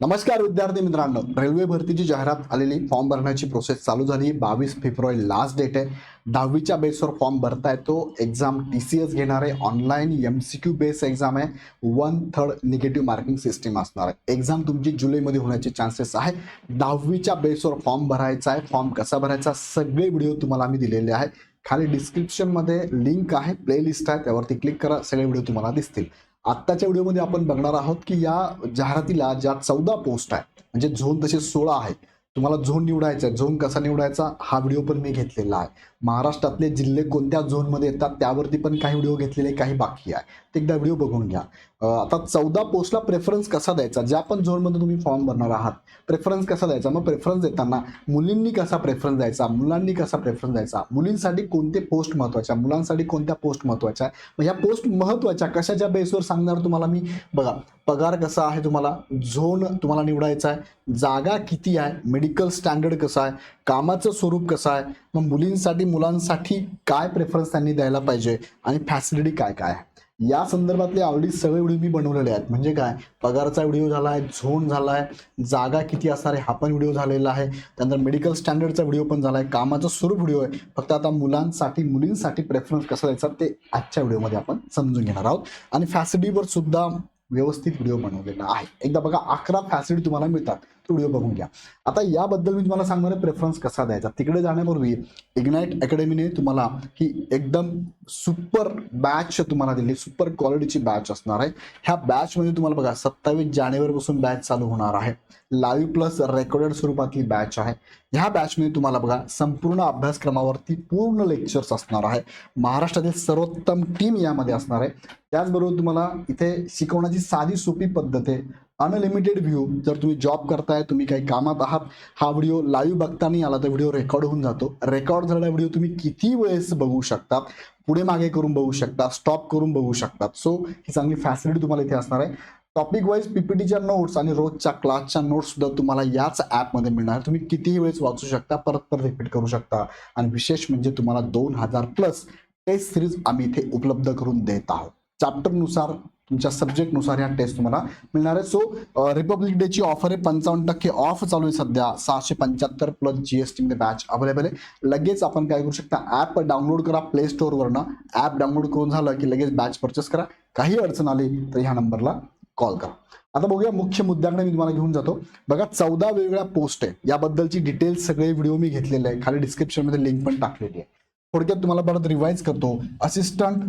नमस्कार विद्यार्थी मित्रांनो. रेल्वे भरतीची जाहिरात आलेली फॉर्म भरण्याची प्रोसेस चालू झाली. बावीस फेब्रुवारी लास्ट डेट आहे. दहावीच्या बेसवर फॉर्म भरता येतो एक्झाम टी सी एस घेणार आहे. Online M C Q base exam आहे. One third negative marking system असणार आहे. एक्झाम तुमची जुलैमध्ये होण्याचे चान्सेस आहे. दहावीच्या बेसवर फॉर्म भरायचा आहे. फॉर्म कसा भरायचा? सगळे व्हिडिओ तुम्हाला आम्ही दिलेले आहे खाली डिस्क्रिप्शनमध्ये लिंक आहे. प्लेलिस्ट आहे. त्यावरती क्लिक करा. सगळे व्हिडिओ तुम्हाला दिसतील. आत्ताच्या व्हिडिओमध्ये आपण बघणार आहोत की या जाहिरातीला ज्या चौदा पोस्ट आहेत म्हणजे झोन तसे सोळा आहे तुम्हाला झोन निवडायचा आहे झोन कसा निवडायचा हा व्हिडिओ पण मी घेतलेला आहे. महाराष्ट्रातले जिल्हे कोणत्या झोनमध्ये येतात त्यावरती पण काही व्हिडिओ घेतलेले काही बाकी आहे. एकदा व्हिडिओ बघून घ्या. आता चौदा पोस्टला प्रेफरन्स कसा द्यायचा? ज्या पण झोनमध्ये तुम्ही फॉर्म भरणार आहात प्रेफरन्स कसा द्यायचा? मग प्रेफरन्स देताना मुलींनी कसा प्रेफरन्स द्यायचा? मुलांनी कसा प्रेफरन्स द्यायचा? मुलींसाठी कोणते पोस्ट महत्त्वाच्या मुलांसाठी कोणत्या पोस्ट महत्त्वाच्या आहे? मग ह्या पोस्ट महत्त्वाच्या कशाच्या बेसवर सांगणार तुम्हाला मी? बघा पगार कसा आहे तुम्हाला? झोन तुम्हाला निवडायचा आहे. जागा किती आहे? मेडिकल स्टँडर्ड कसं आहे? कामाचं स्वरूप कसं आहे? मग मुलींसाठी मुलांसाठी काय प्रेफरन्स त्यांनी द्यायला पाहिजे? आणि फॅसिलिटी काय काय आहे? या संदर्भातले आवडी सगळे व्हिडिओ मी बनवलेले आहेत. म्हणजे काय? पगारचा व्हिडिओ झाला आहे झोन झाला आहे जागा किती असणार आहे हा पण व्हिडिओ झालेला आहे. त्यानंतर मेडिकल स्टँडर्डचा व्हिडिओ पण झाला आहे कामाचं स्वरूप व्हिडिओ आहे. फक्त आता मुलांसाठी मुलींसाठी प्रेफरन्स कसा द्यायचा ते आजच्या व्हिडिओमध्ये आपण समजून घेणार आहोत. आणि फॅसिलिटीवर सुद्धा व्यवस्थित व्हिडिओ बनवलेला आहे. एकदा बघा अकरा फॅसिलिटी तुम्हाला मिळतात. व्हिडिओ बघून घ्या. आता याबद्दल मी तुम्हाला सांगणार आहे प्रेफरन्स कसा द्यायचा. तिकडे जाण्यापूर्वी इग्नाईट अकॅडमीने तुम्हाला ही एकदम सुपर बॅच तुम्हाला दिली. सुपर क्वालिटीची बॅच असणार आहे. ह्या बॅचमध्ये तुम्हाला बघा सत्तावीस जानेवारीपासून बॅच चालू होणार आहे. लाईव्ह प्लस रेकॉर्डेड स्वरूपातली बॅच आहे. ह्या बॅचमध्ये तुम्हाला बघा संपूर्ण अभ्यासक्रमावरती पूर्ण लेक्चर्स असणार आहे. महाराष्ट्रातील सर्वोत्तम टीम यामध्ये असणार आहे. त्याचबरोबर तुम्हाला इथे शिकवण्याची साधी सोपी पद्धत आहे. अनलिमिटेड व्ह्यू जर तुम्ही जॉब करताय तुम्ही काही कामात आहात हा व्हिडिओ लाईव्ह बघता नाही आला तर व्हिडिओ रेकॉर्ड होऊन जातो. रेकॉर्ड झालेला व्हिडिओ तुम्ही किती वेळेस बघू शकता पुढे मागे करून बघू शकता स्टॉप करून बघू शकतात सो ही चांगली फॅसिलिटी तुम्हाला इथे असणार आहे. टॉपिक वाईज पीपीटीच्या नोट्स आणि रोजच्या क्लासच्या नोट्स सुद्धा तुम्हाला याच ॲपमध्ये मिळणार. तुम्ही कितीही वेळेस वाचू शकता परत परत रिपीट करू शकता. आणि विशेष म्हणजे तुम्हाला दोन हजार प्लस टेस्ट सिरीज आम्ही इथे उपलब्ध करून देत आहोत. चॅप्टरनुसार तुमच्या सब्जेक्टनुसार ह्या टेस्ट तुम्हाला मिळणार आहे सो रिपब्लिक डेची ऑफर आहे. पंचावन्न टक्के ऑफ चालू आहे सध्या. सहाशे पंच्याहत्तर प्लस जी एस टीमध्ये बॅच अवेलेबल आहे. लगेच आपण काय करू शकता ॲप डाउनलोड करा प्ले स्टोअरवरनं ॲप डाउनलोड करून झालं की लगेच बॅच परचेस करा. काही अडचण आली तर ह्या नंबरला कॉल करा. आता बघूया मुख्य मुद्द्याकडे मी तुम्हाला घेऊन जातो. बघा चौदा वेगवेगळ्या पोस्ट आहे याबद्दलची डिटेल्स सगळे व्हिडिओ मी घेतलेले आहे खाली डिस्क्रिप्शनमध्ये लिंक पण टाकलेली आहे. थोडक्यात तुम्हाला परत रिवाइज करतो. Assistant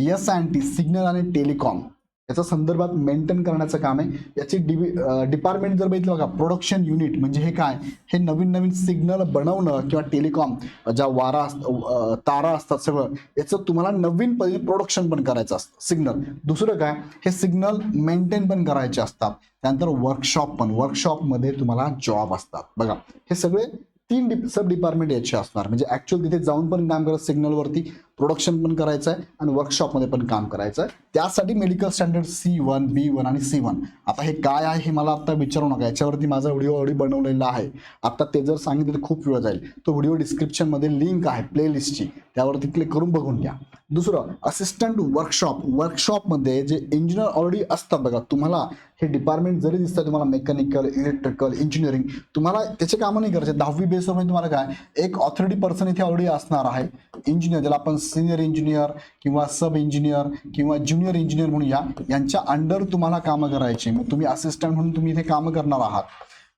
S and T signal आणि टेलिकॉम याचा संदर्भात मेंटेन करण्याचं काम आहे. याची डिवि डिपार्टमेंट जर बघितलं बघा प्रोडक्शन युनिट म्हणजे हे काय? हे नवीन नवीन सिग्नल बनवणं किंवा टेलिकॉम ज्या वारा अस- तारा असतात सगळं याचं तुम्हाला नवीन पद्धतीने प्रोडक्शन पण करायचं असतं सिग्नल दुसरं काय? हे सिग्नल मेंटेन पण करायचे असतात. त्यानंतर वर्कशॉप पण वर्कशॉपमध्ये तुम्हाला जॉब असतात. बघा हे सगळे तीन डिप सब डिपार्टमेंट याचे असणार. म्हणजे ऍक्च्युअल तिथे जाऊन पण काम करत सिग्नलवरती प्रोडक्शन पण करायचं आहे आणि वर्कशॉपमध्ये पण काम करायचं आहे त्यासाठी medical standard C one B one आणि सी वन आता हे काय आहे हे मला आता विचारू नका. याच्यावरती माझा व्हिडिओ ऑलरेडी बनवलेला आहे. आता ते जर सांगितलं तर खूप वेळ जाईल. तो व्हिडिओ डिस्क्रिप्शनमध्ये लिंक आहे प्लेलिस्टची त्यावरती क्लिक करून बघून घ्या. दुसरं असिस्टंट वर्कशॉप वर्कशॉपमध्ये जे इंजिनियर ऑलरेडी असतात बघा तुम्हाला हे डिपार्टमेंट जरी दिसतं तुम्हाला मेकॅनिकल इलेक्ट्रिकल इंजिनिअरिंग तुम्हाला त्याचे कामं नाही करायचे. दहावी बेसवर म्हणजे तुम्हाला काय? एक ऑथॉरिटी पर्सन इथे ऑलरेडी असणार आहे. इंजिनियर ज्याला आपण सिनियर इंजिनियर किंवा सब इंजिनियर किंवा ज्युनियर इंजिनियर म्हणून या यांच्या अंडर तुम्हाला कामं करायची मग तुम्ही असिस्टंट म्हणून तुम्ही इथे कामं करणार आहात.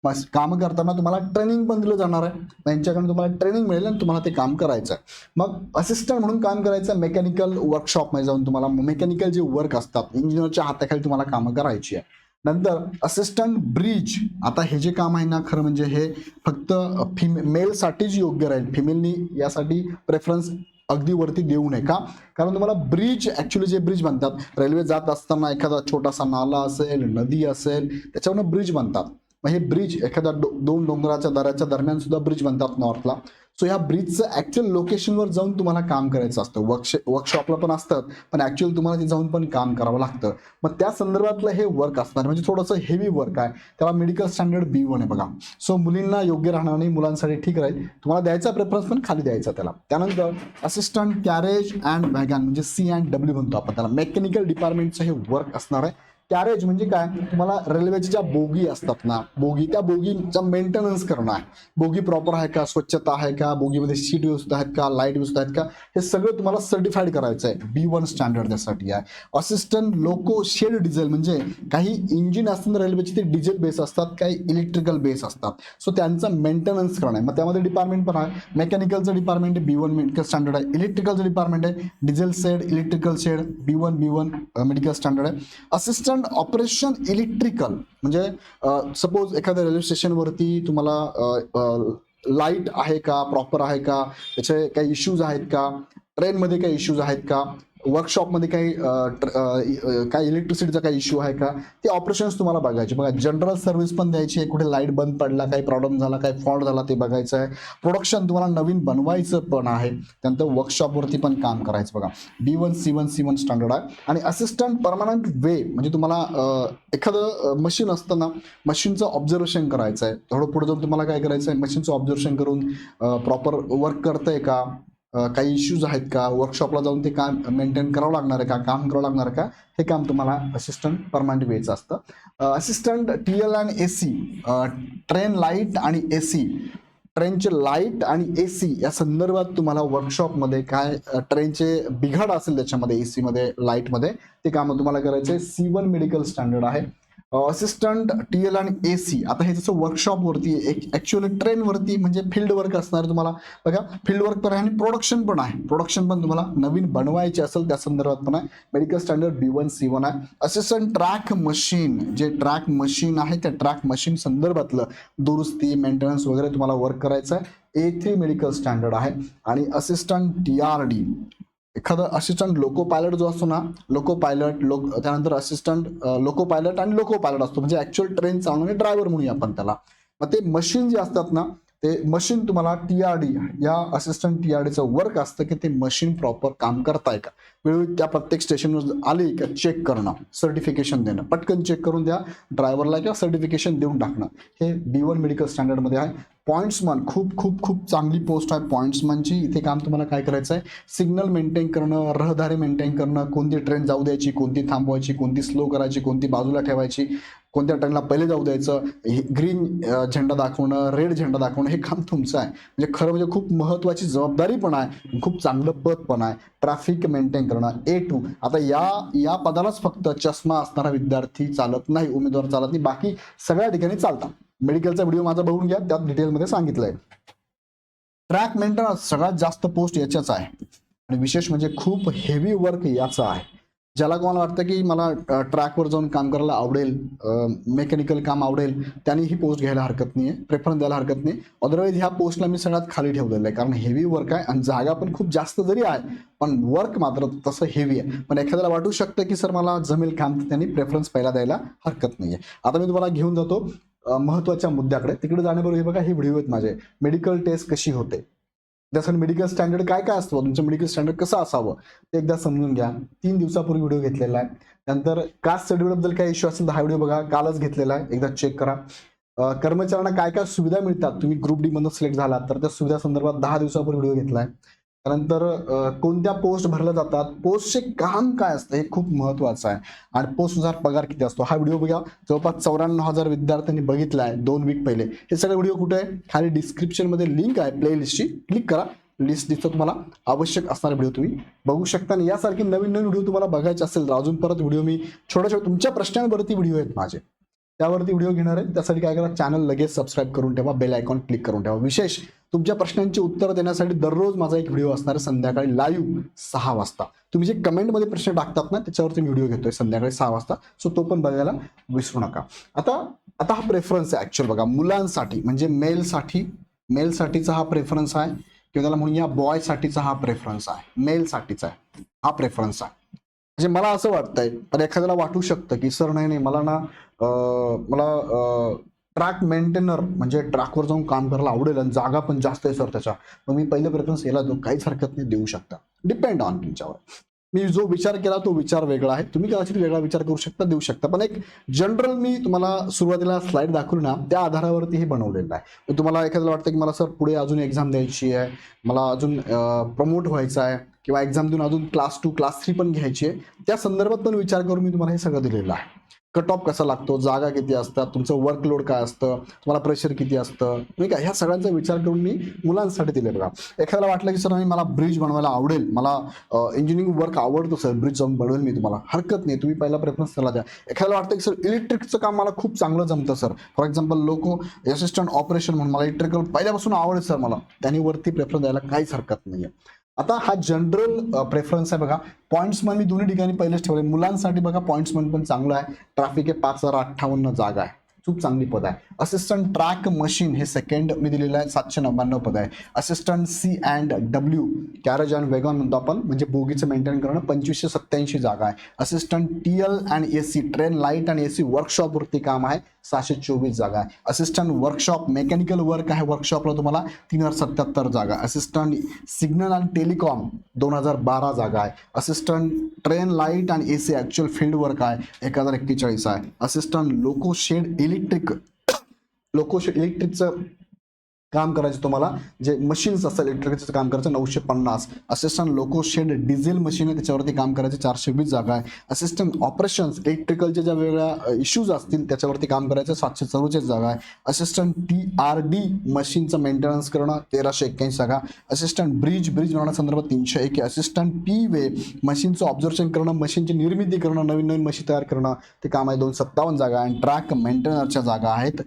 बस कामं करताना तुम्हाला ट्रेनिंग पण दिलं जाणार आहे. त्यांच्याकडून तुम्हाला ट्रेनिंग मिळेल आणि तुम्हाला ते काम करायचं आहे. मग असिस्टंट म्हणून काम करायचं मेकॅनिकल वर्कशॉपमध्ये जाऊन तुम्हाला मेकॅनिकल जे वर्क असतात इंजिनियरच्या हाताखाली तुम्हाला कामं करायची आहे. नंतर असिस्टंट ब्रिज आता हे जे काम आहे ना खरं म्हणजे हे फक्त फिमे मेलसाठीच योग्य राहील. फिमेलनी यासाठी प्रेफरन्स अगदी वरती देऊ नये. का? कारण तुम्हाला ब्रिज ऍक्च्युली जे ब्रिज बनतात रेल्वे जात असताना एखादा छोटासा नाला असेल नदी असेल त्याच्यावरनं ब्रिज बनतात मग हे ब्रिज एखाद्या डो दोन डोंगराच्या दऱ्याच्या दरम्यान सुद्धा ब्रिज बनतात नॉर्थला. सो ह्या ब्रिजचं ऍक्च्युअल लोकेशनवर जाऊन तुम्हाला काम करायचं असतं. वर्कश वर्कशॉपला पण असतात पण ॲक्च्युअल तुम्हाला ते जाऊन पण काम करावं लागतं. मग त्या संदर्भातलं हे वर्क असणार म्हणजे थोडंसं हेवी वर्क आहे. त्याला मेडिकल स्टँडर्ड बी वन आहे बघा. सो मुलींना योग्य राहणार नाही मुलांसाठी ठीक राहील. तुम्हाला द्यायचा प्रेफरन्स पण खाली द्यायचा त्याला. त्यानंतर असिस्टंट कॅरेज अँड वॅगन म्हणजे सी अँड डब्ल्यू म्हणतो आपण त्याला. मेकॅनिकल डिपार्टमेंटचं हे वर्क असणार आहे. कॅरेज म्हणजे काय? तुम्हाला रेल्वेच्या ज्या बोगी असतात ना बोगी त्या बोगीचा मेंटेनन्स करणं आहे. बोगी प्रॉपर आहे का? स्वच्छता आहे का? बोगीमध्ये सीट व्यवस्थित आहेत का? लाइट व्यवस्थित आहेत का? हे सगळं तुम्हाला सर्टिफाईड करायचं आहे. बी वन स्टँडर्ड त्यासाठी आहे. असिस्टंट लोको शेड डिझेल म्हणजे काही इंजिन असतात रेल्वेचे ते डिझेल बेस असतात काही इलेक्ट्रिकल बेस असतात. सो त्यांचं मेंटेनन्स करणं आहे. मग त्यामध्ये डिपार्टमेंट पण आहे. मेकॅनिकलचं डिपार्टमेंट आहे बी वन मेडिकल स्टँडर्ड आहे. इलेक्ट्रिकलचं डिपार्टमेंट आहे. Diesel shed electrical shed B one B one medical standard आहे. असिस्टंट ऑपरेशन इलेक्ट्रिकल म्हणजे सपोज एखाद्या रेल्वे स्टेशनवरती तुम्हाला लाइट आहे का प्रॉपर आहे का त्याचे काही इश्यूज आहेत का ट्रेनमध्ये काही इश्यूज आहेत का वर्कशॉपमध्ये काही काय ट्र- इलेक्ट्रिसिटीचा काही इश्यू आहे का? ते ऑपरेशन्स तुम्हाला बघायचे. बघा जनरल सर्व्हिस पण द्यायची आहे. कुठे लाइट बंद पडला काही प्रॉब्लेम झाला काही फॉल्ट झाला ते बघायचं आहे. प्रोडक्शन तुम्हाला नवीन बनवायचं पण आहे. त्यानंतर वर्कशॉपवरती पण काम करायचं बघा. B one C one C one standard आहे. आणि असिस्टंट परमनंट वे म्हणजे तुम्हाला एखादं मशीन असताना मशीनचं ऑब्झर्वेशन करायचं आहे. थोडं पुढे जाऊन तुम्हाला काय करायचं आहे? मशीनचं ऑब्झर्वेशन करून प्रॉपर वर्क करतंय का? काही इश्यूज आहेत का? वर्कशॉपला जाऊन ते काम मेंटेन करावं लागणार आहे का? काम करावं लागणार आहे का? हे काम तुम्हाला असिस्टंट परमनंट वेचं असतं. Assistant T L and A C train light आणि ए सी ट्रेनचे लाइट आणि ए सी या संदर्भात तुम्हाला वर्कशॉपमध्ये काय ट्रेनचे बिघाड असेल त्याच्यामध्ये ए सीमध्ये लाईटमध्ये ते कामं तुम्हाला करायचे सी वन मेडिकल स्टँडर्ड आहे. असिस्टंट टी एल आणि ए सी आता हे जसं वर्कशॉपवरती ॲक्च्युअली ट्रेनवरती म्हणजे फील्ड वर्क असणार तुम्हाला. बघा फील्ड वर्क पण आहे आणि प्रोडक्शन पण आहे. प्रोडक्शन पण तुम्हाला नवीन बनवायचे असेल त्या संदर्भात पण आहे. Medical standard B one C one आहे. असिस्टंट ट्रॅक मशीन जे ट्रॅक मशीन आहे त्या ट्रॅक मशीन संदर्भातलं दुरुस्ती मेंटेनन्स वगैरे तुम्हाला वर्क करायचं आहे. ए थ्री मेडिकल स्टँडर्ड आहे. आणि असिस्टंट टी आर डी एखादं असिस्टंट लोको पायलट जो असतो ना लोको पायलट लोक त्यानंतर असिस्टंट लोको पायलट आणि लोको पायलट असतो. म्हणजे ऍक्च्युअल ट्रेन चालवणे ड्रायव्हर म्हणूया आपण त्याला. मग ते मशीन जे असतात ना ते मशीन तुम्हाला टी आर डी या असिस्टंट टी आर डीचं वर्क असतं की ते मशीन प्रॉपर काम करताय का? वेळोवेळी त्या प्रत्येक स्टेशनवर आले का चेक करणं सर्टिफिकेशन देणं. पटकन चेक करून द्या ड्रायव्हरला किंवा सर्टिफिकेशन देऊन टाकणं. हे बी वन मेडिकल स्टँडर्डमध्ये आहे. पॉईंट्समन खूप खूप खूप चांगली पोस्ट आहे पॉईंट्समनची इथे काम तुम्हाला काय करायचं आहे सिग्नल मेंटेन करणं रहदारी मेंटेन करणं कोणती ट्रेन जाऊ द्यायची कोणती थांबवायची कोणती स्लो करायची कोणती बाजूला ठेवायची कोणत्या ट्रेनला पहिले जाऊ द्यायचं ग्रीन झेंडा दाखवणं रेड झेंडा दाखवणं हे काम तुमचं आहे. म्हणजे खरं म्हणजे खूप महत्त्वाची जबाबदारी पण आहे खूप चांगलं पद पण आहे. ट्रॅफिक मेंटेन करणं. ए टू आता या या पदालाच फक्त चष्मा असणारा विद्यार्थी चालत नाही उमेदवार चालत नाही. बाकी सगळ्या ठिकाणी चालतात. मेडिकलचा व्हिडिओ माझा बघून घ्या त्यात डिटेलमध्ये सांगितलंय. ट्रॅक मेंटेनन्स सगळ्यात जास्त पोस्ट याच्याच आहे. आणि विशेष म्हणजे खूप हेवी वर्क याचं आहे. ज्याला कोणाला वाटतं की मला ट्रॅकवर जाऊन काम करायला आवडेल मेकॅनिकल काम आवडेल त्यांनी ही पोस्ट घ्यायला हरकत नाही आहे प्रेफरन्स द्यायला हरकत नाही अदरवाईज ह्या पोस्टला मी सगळ्यात खाली ठेवलेलं आहे. कारण हेवी वर्क आहे आणि जागा पण खूप जास्त जरी आहे पण वर्क मात्र तसं हेवी आहे. पण एखाद्याला वाटू शकतं की सर मला जमेल काम तर त्यांनी प्रेफरन्स पहिला द्यायला हरकत नाही आहे आता मी तुम्हाला घेऊन जातो. महत्त्वाच्या मुद्द्याकडे. तिकडे जाण्याबरोबर हे बघा हे व्हिडिओ आहेत माझे. मेडिकल टेस्ट कशी होते? त्यासाठी मेडिकल स्टँडर्ड काय काय असतं? तुमचं मेडिकल स्टँडर्ड कसं असावं? ते एकदा समजून घ्या. तीन दिवसापूर्वी व्हिडिओ घेतलेला आहे. त्यानंतर कास्ट शेड्यूलबद्दल काही इश्यू असेल तर हा व्हिडिओ बघा. कालच घेतलेला आहे. एकदा चेक करा. कर्मचाऱ्यांना काय काय सुविधा मिळतात? तुम्ही ग्रुप डी मधून सिलेक्ट झालात तर त्या सुविधा संदर्भात दहा दिवसापूर्वी व्हिडिओ घेतलाय त्यानंतर कोणत्या पोस्ट भरल्या जातात? पोस्टचे काम काय असतं? हे खूप महत्वाचं आहे. आणि पोस्टनुसार पगार किती असतो? हा व्हिडिओ बघा. जवळपास चौऱ्याण्णव हजार विद्यार्थ्यांनी बघितला आहे दोन वीक पहिले. हे सगळे व्हिडिओ कुठे आहे? खाली डिस्क्रिप्शनमध्ये लिंक आहे. प्लेलिस्टची क्लिक करा. लिस्ट दिसतो तुम्हाला. आवश्यक असणारे व्हिडिओ तुम्ही बघू शकता. आणि यासारखे नवीन नवीन व्हिडिओ तुम्हाला बघायचे असेल तर अजून परत व्हिडिओ मी छोट्या छोट्या तुमच्या प्रश्नांवरती व्हिडिओ आहेत माझे. त्यावरती व्हिडिओ घेणार आहे. त्यासाठी काय करा चॅनल लगेच सबस्क्राईब करून ठेवा बेल आयकॉन क्लिक करून ठेवा. विशेष तुमच्या प्रश्नांची उत्तर देण्यासाठी दररोज माझा एक व्हिडिओ असणार आहे संध्याकाळी लाईव्ह सहा वाजता. तुम्ही जे कमेंटमध्ये प्रश्न टाकतात ना त्याच्यावरती मी व्हिडिओ घेतोय संध्याकाळी सहा वाजता. सो तो पण बघायला विसरू नका. आता आता हा प्रेफरन्स आहे ऍक्च्युअल बघा. मुलांसाठी म्हणजे मेलसाठी मेलसाठीचा हा प्रेफरन्स आहे. किंवा त्याला म्हणूया बॉयसाठीचा हा प्रेफरन्स आहे. मेलसाठीचा आहे. हा प्रेफरन्स आहे. म्हणजे मला असं वाटतंय पण एखाद्याला वाटू शकतं की सर नाही नाही मला ना मला ट्रॅक मेंटेनर म्हणजे ट्रॅकवर जाऊन काम करायला आवडेल आणि जागा पण जास्त आहे सर त्याच्या. मग मी पहिले प्रेफरन्स याला देऊ काहीच हरकत नाही देऊ शकता. डिपेंड ऑन तुमच्यावर. मी जो विचार केला तो विचार वेगळा आहे. तुम्ही कदाचित वेगळा विचार करू शकता देऊ शकता. पण एक जनरल मी तुम्हाला सुरुवातीला स्लाईड दाखवली ना त्या आधारावरती हे बनवलेलं आहे. मग तुम्हाला एखाद्याला वाटतं की मला सर पुढे अजून एक्झाम द्यायची आहे. मला अजून प्रमोट व्हायचं आहे. किंवा एक्झाम देऊन अजून क्लास टू क्लास थ्री पण घ्यायची आहे. त्या संदर्भात पण विचार करून मी तुम्हाला हे सगळं दिलेलं आहे. कट ऑफ कसा लागतो? जागा किती असतात? तुमचं वर्कलोड काय असतं? तुम्हाला प्रेशर किती असतं? नाही का? ह्या सगळ्यांचा विचार करून मी मुलांसाठी दिले बघा. एखाद्याला वाटलं की सर नाही मला ब्रिज बनवायला आवडेल. मला इंजिनिअरिंग वर्क आवडतो सर. ब्रिज जाऊन बनवेल मी तुम्हाला. हरकत नाही. तुम्ही पहिला प्रेफरन्स त्याला द्या. एखाद्याला वाटतं की सर इलेक्ट्रिकचं काम मला खूप चांगलं जमतं सर. फॉर एक्झाम्पल लोक असिस्टंट ऑपरेशन म्हणून मला इलेक्ट्रिकल पहिल्यापासून आवडेल सर मला. त्यांनी वरती प्रेफरन्स द्यायला काहीच हरकत नाही आता हा जनरल प्रेफरन्स आहे बघा. पॉईंट्स मी दोन्ही ठिकाणी पहिलेच ठेवले. मुलांसाठी बघा पॉईंट्स पण चांगलं आहे. ट्रॅफिक आहे पाच हजार अठ्ठावन्न जागा आहे. खूप चांगली पद आहे. असिस्टंट ट्रॅक मशीन हे सेकंड मी दिलेलं आहे सातशे नव्याण्णव पद आहे. Assistant C and W carriage and wagon म्हणतो आपण. म्हणजे बोगीचं मेंटेन करणं पंचवीसशे सत्याऐंशी जागा आहे. Assistant T L and A C train light आणि ए सी वर्कशॉपवरती काम आहे. सहाशे चोवीस जागा आहे. असिस्टंट वर्कशॉप मेकॅनिकल वर्क आहे वर्कशॉपला तुम्हाला तीन हजार सत्याहत्तर जागा. असिस्टंट सिग्नल आणि टेलिकॉम दोन हजार बारा जागा आहे. असिस्टंट ट्रेन लाइट आणि A C actual field work आहे एक हजार एक्केचाळीस आहे. Assistant loco shed electric loco shed इलेक्ट्रिकचं काम करायचं तुम्हाला. जे मशीन्स असतात इलेक्ट्रिकचं काम करायचं नऊशे पन्नास. Assistant loco shed diesel machine आहे त्याच्यावरती काम करायचं चारशे वीस जागा आहे. असिस्टंट ऑपरेशन्स इलेक्ट्रिकलच्या ज्या वेगळ्या इश्यूज असतील त्याच्यावरती काम करायचं सातशे चौवेचाळीस जागा आहे. असिस्टंट टी आर डी मशीनचं मेंटेनन्स करणं तेराशे एक्क्याऐंशी जागा. असिस्टंट ब्रिज ब्रिज बनवण्यासंदर्भात तीनशे एक असिस्टंट पी वे मशीनचं ऑब्झर्वेशन करणं मशीनची निर्मिती करणं नवीन नवीन मशीन तयार करणं ते काम आहे दोन सत्तावन्न जागा आणि ट्रॅक मेंटेनरच्या जागा आहेत.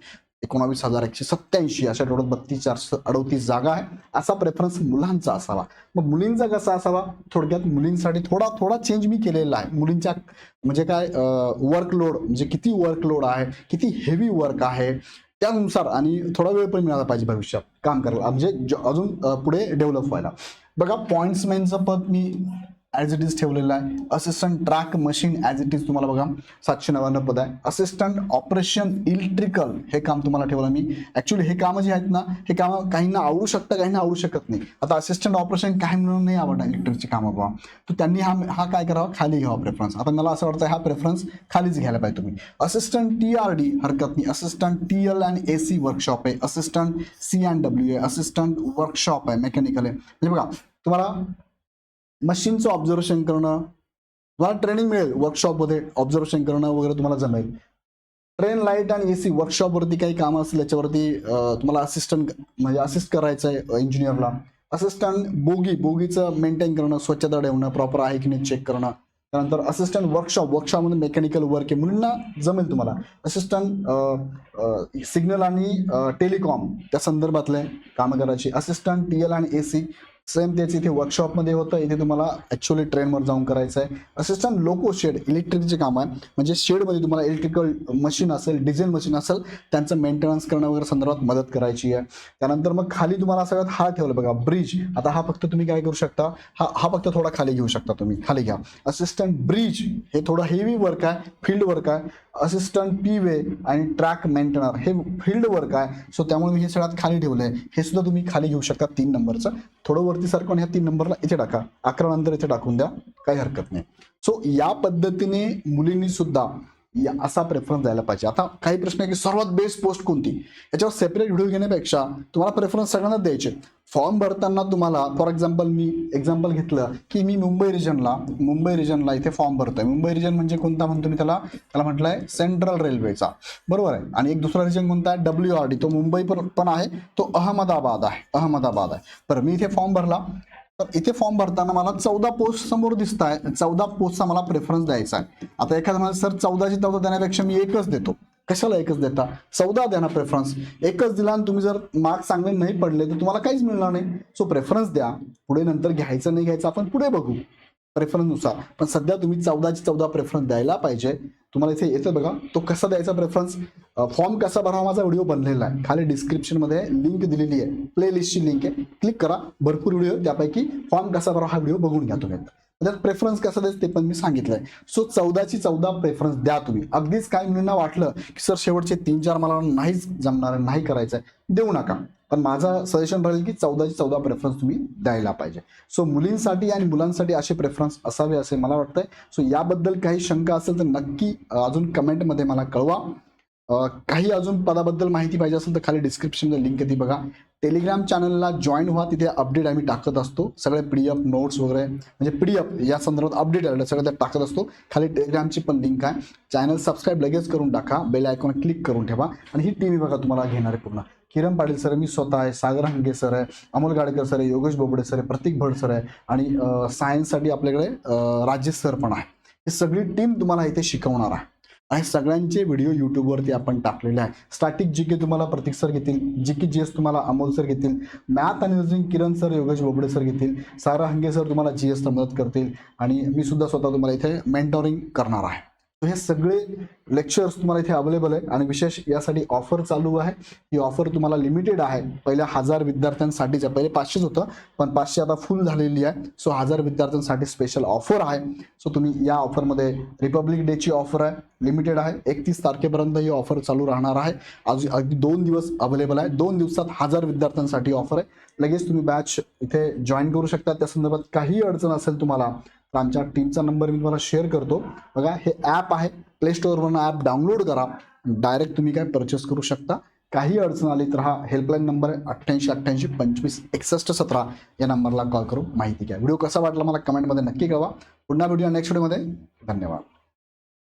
एकोणावीस हजार एकशे सत्याऐंशी अशा टोटल बत्तीस चारशे अडोतीस जागा आहे. असा प्रेफरन्स मुलांचा असावा. मग मुलींचा कसा असावा? थोडक्यात मुलींसाठी थोडा थोडा चेंज मी केलेला आहे. मुलींच्या म्हणजे काय वर्कलोड म्हणजे किती वर्कलोड आहे किती हेवी वर्क आहे त्यानुसार आणि थोडा वेळ पण मिळाला पाहिजे भविष्यात. काम करायला. म्हणजे ज- अजून पुढे डेव्हलप व्हायला. बघा पॉईंट्समॅनचं पद मी ॲज इट इज ठेवलेलं आहे. Assistant track machine as it is तुम्हाला बघा सातशे नव्याण्णव पद आहे. असिस्टंट ऑपरेशन इलेक्ट्रिकल हे काम तुम्हाला ठेवलं मी. ॲक्च्युली हे कामं जे आहेत ना हे कामं काहींना आवडू शकतं काहींना आवडू शकत नाही. आता असिस्टंट ऑपरेशन काही म्हणून नाही आवडणार इलेक्ट्रिकची कामं बघा तर त्यांनी हा हा काय करावा? खाली घ्यावा प्रेफरन्स आता मला असं वाटतं हा प्रेफरन्स खालीच घ्यायला पाहिजे तुम्ही. असिस्टंट टी आर डी हरकत नाही. Assistant T L and A C workshop आहे. असिस्टंट सी अँड डब्ल्यू आहे असिस्टंट वर्कशॉप आहे मेकॅनिकल आहे. म्हणजे बघा तुम्हाला मशीनचं ऑब्झर्वेशन करणं तुम्हाला ट्रेनिंग मिळेल वर्कशॉपमध्ये ऑब्झर्वेशन करणं वगैरे तुम्हाला जमेल. ट्रेन लाइट आणि एसी वर्कशॉपवरती काही कामं असेल याच्यावरती तुम्हाला असिस्टंट म्हणजे असिस्ट करायचं आहे इंजिनियरला असिस्टंट बोगी बोगीचं मेंटेन करणं स्वच्छता ठेवणं प्रॉपर आहे की नाही चेक करणं. त्यानंतर असिस्टंट वर्कशॉप वर्कशॉपमध्ये मेकॅनिकल वर्क आहे मुलींना जमेल तुम्हाला. असिस्टंट सिग्नल आणि टेलिकॉम त्या संदर्भातले कामं करायची. असिस्टंट टी एल आणि ए सी सेम तेच इथे वर्कशॉपमध्ये होतं. इथे तुम्हाला ॲक्च्युअली ट्रेनवर जाऊन करायचं आहे. असिस्टंट लोको शेड इलेक्ट्रिकचे काम आहे. म्हणजे शेडमध्ये तुम्हाला इलेक्ट्रिकल मशीन असेल डिझेल मशीन असेल त्यांचं मेंटेनन्स करणं वगैरे संदर्भात मदत करायची आहे. त्यानंतर मग खाली तुम्हाला सगळ्यात हा ठेवलं बघा ब्रिज आता हा फक्त तुम्ही काय करू शकता? हा हा फक्त थोडा खाली घेऊ शकता तुम्ही. खाली घ्या. असिस्टंट ब्रिज हे थोडं हेवी वर्क आहे फील्ड वर्क आहे. असिस्टंट पी वे आणि ट्रॅक मेंटेनर हे फील्ड वर्क आहे. सो त्यामुळे मी हे सगळ्यात खाली ठेवलं आहे हे सुद्धा तुम्ही खाली घेऊ शकता तीन नंबरचं थोडं वरती सरकून ह्या तीन नंबरला इथे टाका. अकरा नंतर इथे टाकून द्या. काही हरकत नाही. सो या पद्धतीने मुलींनी सुद्धा या असा प्रेफरन्स द्यायला पाहिजे. आता काही प्रश्न आहे की सर्वात बेस्ट पोस्ट कोणती? याच्यावर सेपरेट व्हिडिओ घेण्यापेक्षा तुम्हाला प्रेफरन्स सगळ्यांना द्यायचे. फॉर्म भरताना तुम्हाला फॉर एक्झाम्पल मी एक्झाम्पल घेतलं की मी मुंबई रिजनला मुंबई रिजनला इथे फॉर्म भरतोय. मुंबई रिजन म्हणजे कोणता म्हणतो मी त्याला? त्याला म्हटलं आहे सेंट्रल रेल्वेचा बरोबर आहे? आणि एक दुसरा रिजन कोणता आहे? डब्ल्यू आर डी तो मुंबई पण पण आहे तो अहमदाबाद आहे. अहमदाबाद आहे. बरं मी इथे फॉर्म भरला. तर इथे फॉर्म भरताना मला चौदा पोस्ट समोर दिसत आहे चौदा पोस्टचा मला प्रेफरन्स द्यायचा आहे. आता एखादा मला सर चौदाची चौदा देण्यापेक्षा मी एकच देतो. कशाला एकच देता? चौदा द्या ना प्रेफरन्स एकच दिला आणि तुम्ही जर मार्क्स चांगले नाही पडले तर तुम्हाला काहीच मिळणार नाही. सो प्रेफरन्स द्या. पुढे नंतर घ्यायचं नाही घ्यायचं आपण पुढे बघू. प्रेफरन्सनुसार पण सध्या तुम्ही चौदाची चौदा प्रेफरन्स द्यायला पाहिजे. तुम्हाला इथे येतं बघा. तो कसा द्यायचा प्रेफरन्स फॉर्म कसा भरावा माझा व्हिडिओ बनलेला आहे. खाली डिस्क्रिप्शनमध्ये लिंक दिलेली आहे. प्ले लिस्टची लिंक आहे. क्लिक करा. भरपूर व्हिडिओ त्यापैकी फॉर्म कसा भरावा हा व्हिडिओ बघून घ्या तुम्ही त्यात प्रेफरन्स कसं द्यायचं ते पण मी सांगितलंय. सो चौदाची चौदा प्रेफरन्स द्या तुम्ही. अगदीच काय मुलींना वाटलं की सर शेवटचे तीन चार मला नाहीच जमणार नाही करायचं आहे देऊ नका. पण माझं सजेशन राहील की चौदाची चौदा प्रेफरन्स तुम्ही द्यायला पाहिजे. सो मुलींसाठी आणि मुलांसाठी असे प्रेफरन्स असावे असे मला वाटतंय. सो याबद्दल काही शंका असेल तर नक्की अजून कमेंटमध्ये मला कळवा. काही अजून पदाबद्दल माहिती पाहिजे असेल तर खाली डिस्क्रिप्शनला लिंक आहे ती बघा. टेलिग्राम चॅनलला जॉईन व्हा तिथे अपडेट आम्ही टाकत असतो. सगळे पी डी एफ नोट्स वगैरे म्हणजे पी डी एफ या संदर्भात अपडेट आलेलं सगळं त्यात टाकत असतो. खाली टेलिग्रामची पण लिंक आहे. चॅनल सबस्क्राईब लगेच करून टाका. बेल आयकॉन क्लिक करून ठेवा. आणि ही टी व्ही बघा तुम्हाला घेणार आहे पूर्ण. किरण पाटील सर मी स्वतः आहे सागर हंगे सर आहे अमोल गाडकर सर आहे योगेश बोबडे सर आहे प्रतीक भट सर आहे आणि सायन्ससाठी आपल्याकडे राजेश सर पण आहे. ही सगळी टीम तुम्हाला इथे शिकवणार आहे. आणि सगळ्यांचे व्हिडिओ युट्यूबवरती आपण टाकलेले आहे. स्टॅटिक जी के तुम्हाला प्रतीक सर घेतील जी के जी एस तुम्हाला अमोल सर घेतील मॅथ आणि nursing Kiran sir Yogesh Bobde sir घेतील सारा हंगे सर तुम्हाला जी एसला मदत करतील आणि मी सुद्धा स्वतः तुम्हाला इथे मेंटोरिंग करणार आहे. तर हे सगळे लेक्चर्स तुम्हाला इथे अवेलेबल आहे. आणि विशेष यासाठी ऑफर चालू आहे. ही ऑफर तुम्हाला लिमिटेड आहे. पहिल्या हजार विद्यार्थ्यांसाठीच आहे. पहिले पाचशेच होतं. पण पाचशे आता फुल झालेली आहे. सो हजार विद्यार्थ्यांसाठी स्पेशल ऑफर आहे. सो तुम्ही या ऑफरमध्ये रिपब्लिक डेची ऑफर आहे. लिमिटेड आहे. एकतीस तारखेपर्यंत ही ऑफर चालू राहणार आहे. अजून अगदी दोन दिवस अवेलेबल आहे. दोन दिवसात हजार विद्यार्थ्यांसाठी ऑफर आहे. लगेच तुम्ही बॅच इथे जॉईन करू शकता. त्या संदर्भात काही अडचण असेल तुम्हाला तर आमच्या टीमचा नंबर मी तुम्हाला शेअर करतो. बघा हे ॲप आहे. प्ले स्टोअरवरून ॲप डाउनलोड करा. डायरेक्ट तुम्ही काय परचेस करू शकता. काही अडचण आली तर हा हेल्पलाईन नंबर आहे अठ्ठ्याऐंशी अठ्ठ्याऐंशी पंचवीस एकसष्ट सतरा या नंबरला कॉल करून माहिती घ्या. व्हिडिओ कसा वाटला मला कमेंटमध्ये नक्की कळवा. पुन्हा व्हिडिओ नेक्स्ट व्हिडिओमध्ये धन्यवाद.